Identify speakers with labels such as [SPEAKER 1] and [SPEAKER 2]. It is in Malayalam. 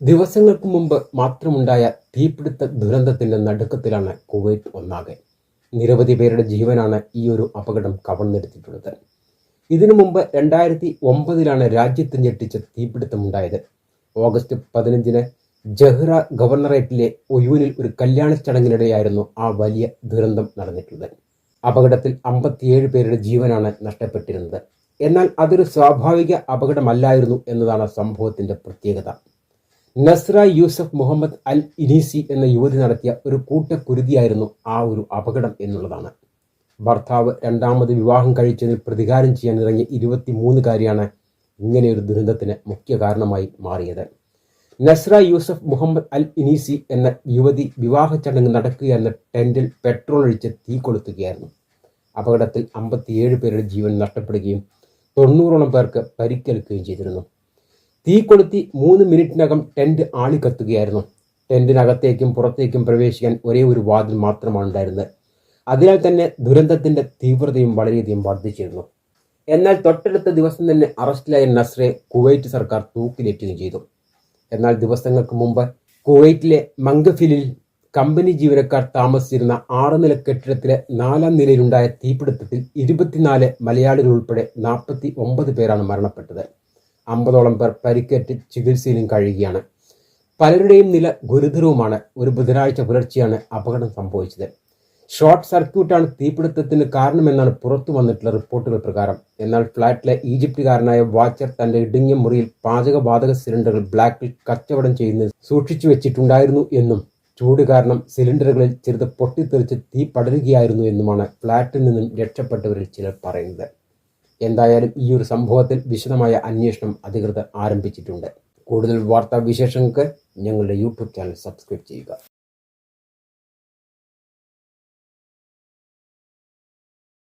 [SPEAKER 1] ദിവസങ്ങൾക്ക് മുമ്പ് മാത്രമുണ്ടായ തീപിടുത്ത ദുരന്തത്തിന്റെ നടുക്കത്തിലാണ് കുവൈറ്റ് ഒന്നാകെ. നിരവധി പേരുടെ ജീവനാണ് ഈ ഒരു അപകടം കവർന്നെടുത്തിട്ടുള്ളത്. ഇതിനു മുമ്പ് രണ്ടായിരത്തി ഒമ്പതിലാണ് രാജ്യത്ത് ഞെട്ടിച്ച തീപിടുത്തമുണ്ടായത്. ഓഗസ്റ്റ് പതിനഞ്ചിന് ജഹ്റ ഗവർണറേറ്റിലെ ഒയൂനിൽ ഒരു കല്യാണ ചടങ്ങിനിടെയായിരുന്നു ആ വലിയ ദുരന്തം നടന്നിട്ടുള്ളത്. അപകടത്തിൽ അമ്പത്തിയേഴ് പേരുടെ ജീവനാണ് നഷ്ടപ്പെട്ടിരുന്നത്. എന്നാൽ അതൊരു സ്വാഭാവിക അപകടമല്ലായിരുന്നു എന്നതാണ് സംഭവത്തിന്റെ പ്രത്യേകത. നസ്ര യൂസഫ് മുഹമ്മദ് അൽ ഇനീസി എന്ന യുവതി നടത്തിയ ഒരു കൂട്ടക്കുരുതിയായിരുന്നു ആ ഒരു അപകടം എന്നുള്ളതാണ്. ഭർത്താവ് രണ്ടാമത് വിവാഹം കഴിച്ചതിൽ പ്രതികാരം ചെയ്യാൻ ഇറങ്ങിയ ഇരുപത്തിമൂന്നുകാരിയാണ് ഇങ്ങനെയൊരു ദുരന്തത്തിന് മുഖ്യ കാരണമായി മാറിയത്. നസ്ര യൂസഫ് മുഹമ്മദ് അൽ ഇനീസി എന്ന യുവതി വിവാഹ ചടങ്ങ് നടക്കുകയെന്ന ടെന്റിൽ പെട്രോൾ ഒഴിച്ച് തീ കൊളുത്തുകയായിരുന്നു. അപകടത്തിൽ അമ്പത്തിയേഴ് പേരുടെ ജീവൻ നഷ്ടപ്പെടുകയും തൊണ്ണൂറോളം പേർക്ക് പരിക്കേൽക്കുകയും ചെയ്തിരുന്നു. തീ കൊളുത്തി മൂന്ന് മിനിറ്റിനകം ടെന്റ് ആളിക്കത്തുകയായിരുന്നു ടെന്റിനകത്തേക്കും പുറത്തേക്കും പ്രവേശിക്കാൻ ഒരേ ഒരു വാതിൽ മാത്രമാണ് ഉണ്ടായിരുന്നത്. അതിനാൽ തന്നെ ദുരന്തത്തിന്റെ തീവ്രതയും വളരെയധികം വർദ്ധിച്ചിരുന്നു. എന്നാൽ തൊട്ടടുത്ത ദിവസം തന്നെ അറസ്റ്റിലായ നസ്രെ കുവൈറ്റ് സർക്കാർ തൂക്കിലേറ്റുകയും ചെയ്തു. എന്നാൽ ദിവസങ്ങൾക്ക് മുമ്പ് കുവൈറ്റിലെ മംഗഫിലിൽ കമ്പനി ജീവനക്കാർ താമസിച്ചിരുന്ന ആറ് നില കെട്ടിടത്തിലെ നാലാം നിലയിലുണ്ടായ തീപിടുത്തത്തിൽ ഇരുപത്തിനാല് മലയാളികൾ ഉൾപ്പെടെ നാൽപ്പത്തി ഒമ്പത് പേരാണ് മരണപ്പെട്ടത്. അമ്പതോളം പേർ പരിക്കേറ്റ് ചികിത്സയിലും കഴിയുകയാണ്. പലരുടെയും നില ഗുരുതരവുമാണ്. ഒരു ബുധനാഴ്ച പുലർച്ചെയാണ് അപകടം സംഭവിച്ചത്. ഷോർട്ട് സർക്യൂട്ടാണ് തീപിടുത്തത്തിന് കാരണമെന്നാണ് പുറത്തു വന്നിട്ടുള്ള റിപ്പോർട്ടുകൾ പ്രകാരം. എന്നാൽ ഫ്ളാറ്റിലെ ഈജിപ്തുകാരനായ വാച്ചർ തന്റെ ഇടുങ്ങിയ മുറിയിൽ പാചകവാതക സിലിണ്ടറുകൾ ബ്ലാക്കിൽ കച്ചവടം ചെയ്യുന്നത് സൂക്ഷിച്ചു വെച്ചിട്ടുണ്ടായിരുന്നു എന്നും ചൂട് കാരണം സിലിണ്ടറുകളിൽ ചെറുത് പൊട്ടിത്തെറിച്ച് തീ പടരുകയായിരുന്നു എന്നുമാണ് ഫ്ളാറ്റിൽ നിന്നും രക്ഷപ്പെട്ടവരിൽ ചിലർ പറയുന്നത്. എന്തായാലും ഈ ഒരു സംഭവത്തിൽ വിശദമായ അന്വേഷണം അധികൃതർ ആരംഭിച്ചിട്ടുണ്ട്. കൂടുതൽ വാർത്താ വിശേഷങ്ങൾക്ക് ഞങ്ങളുടെ യൂട്യൂബ് ചാനൽ സബ്സ്ക്രൈബ് ചെയ്യുക.